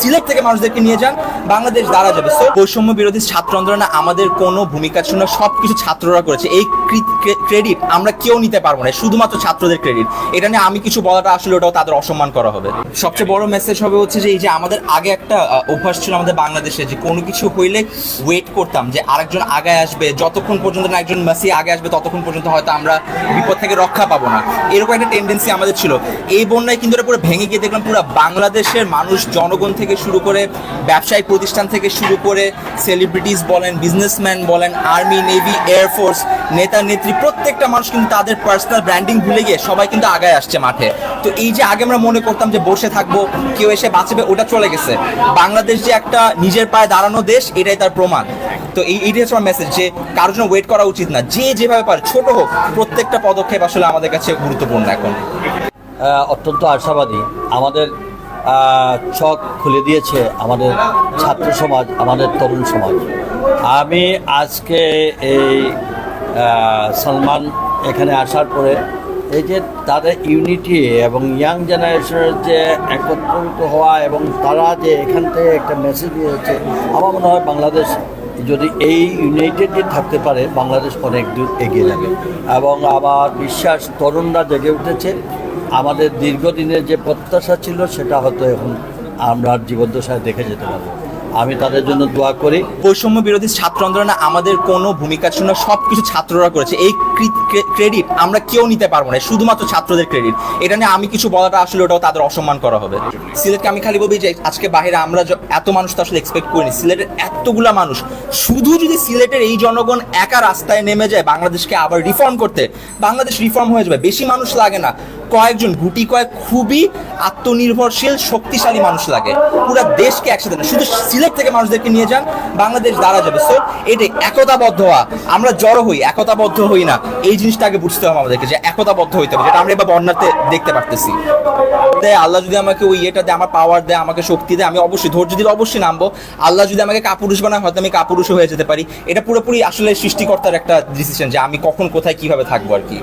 সিলেট থেকে মানুষদেরকে নিয়ে যান বাংলাদেশ দাঁড়া যাবে। So, বৈষম্য বিরোধী ছাত্র আন্দোলনে আমাদের কোনো ভূমিকা ছিল সব কিছু ছাত্ররা করেছে। এই ক্রেডিট আমরা কেউ নিতে পারব না শুধুমাত্র ছাত্রদের ক্রেডিট এটা নিয়ে আমি কিছু বলাটা আসলে ওটাও তাদের অসম্মান করা হবে। সবচেয়ে বড় মেসেজ হবে হচ্ছে যে এই যে আমাদের আগে একটা অভ্যাস ছিল আমাদের বাংলাদেশে যে কোনো কিছু হইলে ওয়েট করতাম যে আরেকজন আগায় আসবে যতক্ষণ পর্যন্ত না একজন মেসি আগে আসবে ততক্ষণ পর্যন্ত হয়তো আমরা বিপদ থেকে রক্ষা পাবো না। এরকম একটা টেন্ডেন্সি আমাদের ছিল। এই বন্যায় কিন্তু পুরো ভেঙে গিয়ে দেখলাম পুরো বাংলাদেশের মানুষ জনগণ থেকে শুরু করে ব্যবসায়িক প্রতিষ্ঠান থেকে শুরু করে সেলিব্রিটিস বলেন বিজনেসম্যান বলেন আর্মি নেভি এয়ারফোর্স নেতা, নেত্রী, প্রত্যেকটা মানুষ কিন্তু তাদের পার্সোনাল ব্র্যান্ডিং ভুলে গিয়ে সবাই কিন্তু আগায় আসছে মাঠে। তো এই যে আগে আমরা মনে করতাম যে বসে থাকব, কেউ এসে বাঁচবে, ওটা চলে গেছে। বাংলাদেশ যে একটা নিজের পায়ে দাঁড়ানো দেশ, এটাই তার প্রমাণ। তো এই, এইটাই হচ্ছে আমার মেসেজ যে কারোর জন্য ওয়েট করা উচিত না। যে যেভাবে পারে, ছোট হোক, প্রত্যেকটা পদক্ষেপ আসলে আমাদের কাছে গুরুত্বপূর্ণ এখন। অত্যন্ত আশাবাদী। আমাদের চোখ খুলে দিয়েছে আমাদের ছাত্র সমাজ, আমাদের তরুণ সমাজ। আমি আজকে এই সলমান এখানে আসার পরে এই যে তাদের ইউনিটি এবং ইয়াং জেনারেশনের যে একত্রিত হওয়া এবং তারা যে এখান থেকে একটা মেসেজ দিয়েছে, আমার মনে হয় বাংলাদেশ যদি এই ইউনাইটেডে থাকতে পারে, বাংলাদেশ অনেক দূর এগিয়ে যাবে। এবং আমার বিশ্বাস, তরুণরা জেগে উঠেছে। আমাদের দীর্ঘদিনের যে প্রত্যাশা ছিল, সেটা হয়তো এখন আমরা জীবদ্দশায় দেখে যেতে পারব। আমি তাদের জন্য দোয়া করি। বৈষম্য বিরোধী ছাত্র আন্দোলনে আমাদের কোনো ভূমিকা ছিল না সব কিছু ছাত্ররা করেছে। এই ক্রেডিট আমরা কেউ নিতে পারব না শুধুমাত্র ছাত্রদের ক্রেডিট এটা নিয়ে আমি কিছু বলাটা আসলে ওটাও তাদের অসম্মান করা হবে। সিলেটকে আমি খালি বলবি যে আজকে বাইরে আমরা এত মানুষ তো আসলে এক্সপেক্ট করিনি। সিলেটের এতগুলা মানুষ, শুধু যদি সিলেটের এই জনগণ একা রাস্তায় নেমে যায়, বাংলাদেশকে আবার রিফর্ম করতে, বাংলাদেশ রিফর্ম হয়ে যাবে। বেশি মানুষ লাগে না। কয়েকজন গুটি কয়েক খুবই আত্মনির্ভরশীল, শক্তিশালী মানুষ লাগে। পুরো দেশকে একসাথে শুধু সিলেট থেকে মানুষদেরকে নিয়ে যান, বাংলাদেশ দাঁড়া যাবে। সো এটাই একতাবদ্ধ হওয়া। আমরা জড়ো হই, একতাবদ্ধ হই না। এই জিনিসটা আগে বুঝতে হবে আমাদেরকে যে একতাবদ্ধ হইতে হবে, যেটা আমরা এবার বন্যাতে দেখতে পারতেছি। দেয় আল্লাহ যদি আমাকে ওই ইয়েটা দেয়, আমার পাওয়ার দেয়, আমাকে শক্তি দেয়, আমি অবশ্যই ধৈর্য দিলে অবশ্যই নামবো। আল্লাহ যদি আমাকে কাপুরুষ বানায়, হয়তো আমি কাপুরুষও হয়ে যেতে পারি। এটা পুরোপুরি আসলে সৃষ্টিকর্তার একটা ডিসিশন যে আমি কখন, কোথায়, কীভাবে থাকব আর কি।